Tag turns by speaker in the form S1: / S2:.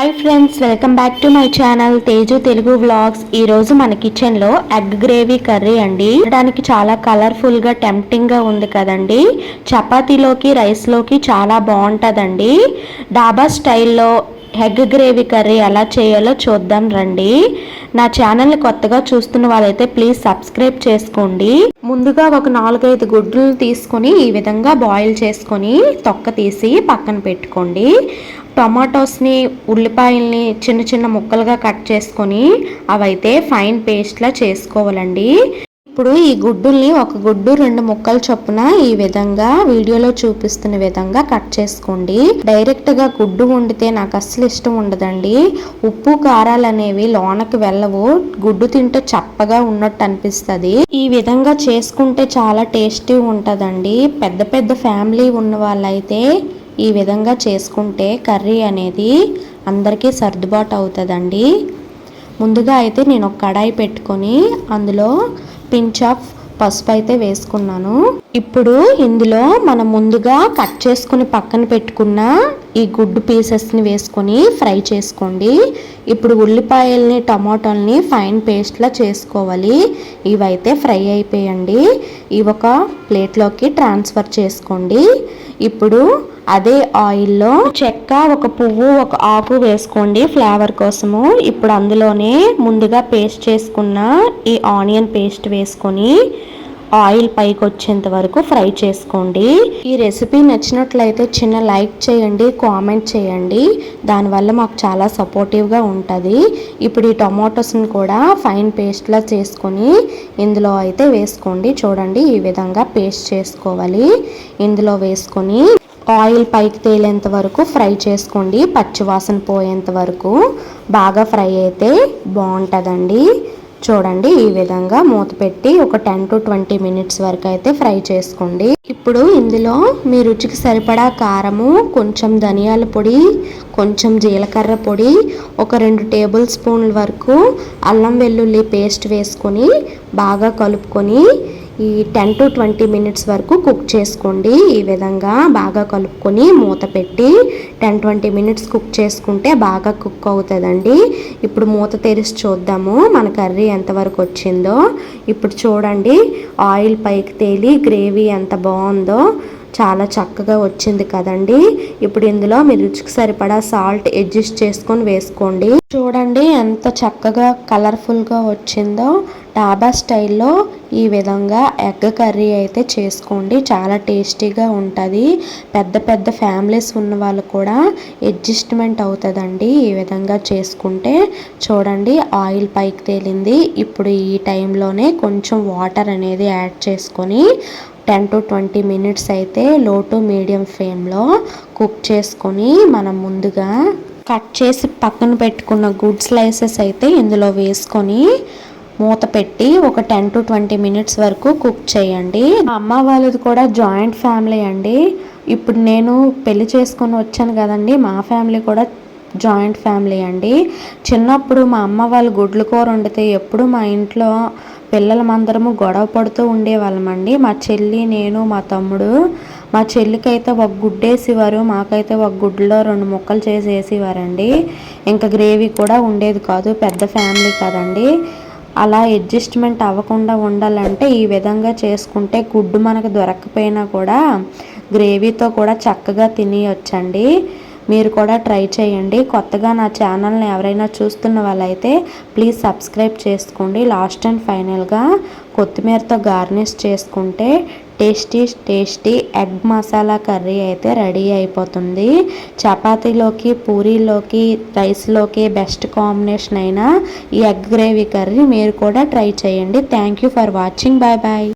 S1: Hi friends welcome back to my channel Teju Telugu vlogs ఈ రోజు మన కిచెన్లో ఎగ్ గ్రేవీ కర్రీ అండి. చూడడానికి చాలా కలర్ఫుల్గా టెంప్టింగ్గా ఉంది కదండి. చపాతీలోకి రైస్లోకి చాలా బాగుంటుందండి. డాబా స్టైల్లో ఎగ్ గ్రేవీ కర్రీ ఎలా చేయాలో చూద్దాం రండి. నా ఛానల్ని కొత్తగా చూస్తున్న వాళ్ళైతే ప్లీజ్ సబ్స్క్రైబ్ చేసుకోండి. ముందుగా ఒక నాలుగైదు గుడ్లు తీసుకొని ఈ విధంగా బాయిల్ చేసుకొని తొక్క తీసి పక్కన పెట్టుకోండి. టొమాటోస్ని ఉల్లిపాయల్ని చిన్న చిన్న ముక్కలుగా కట్ చేసుకొని అవైతే ఫైన్ పేస్ట్లా చేసుకోవాలండి. ఇప్పుడు ఈ గుడ్డుల్ని ఒక గుడ్డు రెండు ముక్కలు చొప్పున ఈ విధంగా వీడియోలో చూపిస్తున్న విధంగా కట్ చేసుకోండి. డైరెక్ట్గా గుడ్డు వండితే నాకు అస్సలు ఇష్టం ఉండదండి. ఉప్పు కారాలు అనేవి లోనకి వెళ్ళవు. గుడ్డు తింటే చప్పగా ఉన్నట్టు అనిపిస్తుంది. ఈ విధంగా చేసుకుంటే చాలా టేస్టీ ఉంటుందండి. పెద్ద పెద్ద ఫ్యామిలీ ఉన్న వాళ్ళైతే ఈ విధంగా చేసుకుంటే కర్రీ అనేది అందరికీ సర్దుబాటు అవుతుందండి. ముందుగా అయితే నేను ఒక కడాయి పెట్టుకొని అందులో పించ్ ఆఫ్ పసుపు అయితే వేసుకున్నాను. ఇప్పుడు ఇందులో మనం ముందుగా కట్ చేసుకుని పక్కన పెట్టుకున్న ఈ గుడ్డు పీసెస్ని వేసుకొని ఫ్రై చేసుకోండి. ఇప్పుడు ఉల్లిపాయల్ని టమాటాలని ఫైన్ పేస్ట్లా చేసుకోవాలి. ఇవైతే ఫ్రై అయిపోయండి. ఇవి ఒక ప్లేట్లోకి ట్రాన్స్ఫర్ చేసుకోండి. ఇప్పుడు అదే ఆయిల్లో చెక్క ఒక పువ్వు ఒక ఆకు వేసుకోండి ఫ్లేవర్ కోసము. ఇప్పుడు అందులోనే ముందుగా పేస్ట్ చేసుకున్న ఈ ఆనియన్ పేస్ట్ వేసుకొని ఆయిల్ పైకి వచ్చేంత వరకు ఫ్రై చేసుకోండి. ఈ రెసిపీ నచ్చినట్లయితే చిన్న లైక్ చేయండి కామెంట్ చేయండి. దానివల్ల మాకు చాలా సపోర్టివ్గా ఉంటుంది. ఇప్పుడు ఈ టొమాటోస్ని కూడా ఫైన్ పేస్ట్లా చేసుకొని ఇందులో అయితే వేసుకోండి. చూడండి ఈ విధంగా పేస్ట్ చేసుకోవాలి. ఇందులో వేసుకొని ఆయిల్ పైకి తేలేంత వరకు ఫ్రై చేసుకోండి. పచ్చివాసన పోయేంత వరకు బాగా ఫ్రై అయితే బాగుంటుందండి. చూడండి ఈ విధంగా మూత పెట్టి ఒక టెన్ టు ట్వంటీ మినిట్స్ వరకు అయితే ఫ్రై చేసుకోండి. ఇప్పుడు ఇందులో మీ రుచికి సరిపడా కారము కొంచెం ధనియాల పొడి కొంచెం జీలకర్ర పొడి ఒక రెండు టేబుల్ స్పూన్ల వరకు అల్లం వెల్లుల్లి పేస్ట్ వేసుకొని బాగా కలుపుకొని ఈ టెన్ టు ట్వంటీ మినిట్స్ వరకు కుక్ చేసుకోండి. ఈ విధంగా బాగా కలుపుకొని మూత పెట్టి టెన్ ట్వంటీ మినిట్స్ కుక్ చేసుకుంటే బాగా కుక్ అవుతుందండి. ఇప్పుడు మూత తెరిచి చూద్దాము మన కర్రీ ఎంతవరకు వచ్చిందో. ఇప్పుడు చూడండి ఆయిల్ పైకి తేలి గ్రేవీ ఎంత బాగుందో. చాలా చక్కగా వచ్చింది కదండి. ఇప్పుడు ఇందులో మీ రుచికి సరిపడా సాల్ట్ అడ్జస్ట్ చేసుకొని వేసుకోండి. చూడండి ఎంత చక్కగా కలర్ఫుల్గా వచ్చిందో. డాబా స్టైల్లో ఈ విధంగా ఎగ్ కర్రీ అయితే చేసుకోండి. చాలా టేస్టీగా ఉంటుంది. పెద్ద పెద్ద ఫ్యామిలీస్ ఉన్న వాళ్ళు కూడా అడ్జస్ట్మెంట్ అవుతుందండి ఈ విధంగా చేసుకుంటే. చూడండి ఆయిల్ పైకి తేలింది. ఇప్పుడు ఈ టైంలోనే కొంచెం వాటర్ అనేది యాడ్ చేసుకొని టెన్ టు ట్వంటీ మినిట్స్ అయితే లో టు మీడియం ఫ్లేమ్లో కుక్ చేసుకొని మనం ముందుగా కట్ చేసి పక్కన పెట్టుకున్న గుడ్ స్లైసెస్ అయితే ఇందులో వేసుకొని మూత పెట్టి ఒక టెన్ టు ట్వంటీ మినిట్స్ వరకు కుక్ చేయండి. అమ్మ వాళ్ళది కూడా జాయింట్ ఫ్యామిలీ అండి. ఇప్పుడు నేను పెళ్ళి చేసుకొని వచ్చాను కదండి మా ఫ్యామిలీ కూడా జాయింట్ ఫ్యామిలీ అండి. చిన్నప్పుడు మా అమ్మ వాళ్ళు గుడ్లు కూర వండితే ఎప్పుడు మా ఇంట్లో పిల్లలమందరము గొడవ పడుతూ ఉండేవాళ్ళమండి. మా చెల్లి నేను మా తమ్ముడు మా చెల్లికైతే ఒక గుడ్డేసేవారు మాకైతే ఒక గుడ్లో రెండు ముక్కలు చేసి వేసేవారండి ఇంకా గ్రేవీ కూడా ఉండేది కాదు పెద్ద ఫ్యామిలీ కదండి. అలా అడ్జస్ట్మెంట్ అవ్వకుండా ఉండాలంటే ఈ విధంగా చేసుకుంటే గుడ్డు మనకు దొరకకపోయినా కూడా గ్రేవీతో కూడా చక్కగా తినేయొచ్చండి. మీరు కూడా ట్రై చేయండి. కొత్తగా నా ఛానల్ని ఎవరైనా చూస్తున్న వాళ్ళైతే ప్లీజ్ సబ్స్క్రైబ్ చేసుకోండి. లాస్ట్ అండ్ ఫైనల్గా కొత్తిమీరతో గార్నిష్ చేసుకుంటే tasty tasty egg masala curry అయితే రెడీ అయిపోతుంది. చపాతీలోకి పూరీలోకి రైస్లోకి బెస్ట్ కాంబినేషన్ అయిన ఈ ఎగ్ గ్రేవీ కర్రీ మీరు కూడా ట్రై చేయండి. Thank you for watching. Bye bye.